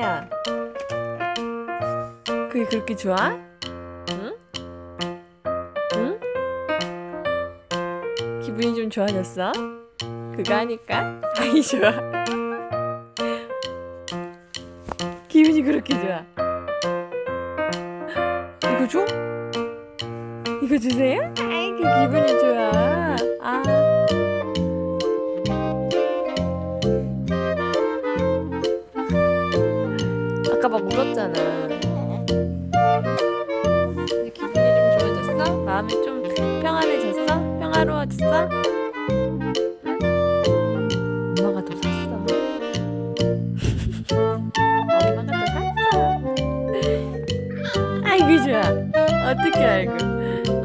야, 그게 그렇게 좋아? 응? 응? 기분이 좀 좋아졌어? 그거 하니까? 아이 좋아. 기분이 그렇게 좋아. 이거 줘? 이거 주세요? 아이고 기분이 좋아. 아. 울었잖아. 이제 기분이 좀 좋아졌어? 마음이 좀 평안해졌어? 평화로워졌어? 응? 엄마가 더 샀어. 엄마가 더 샀어. 아이고 좋아. 어떻게 알고? 어?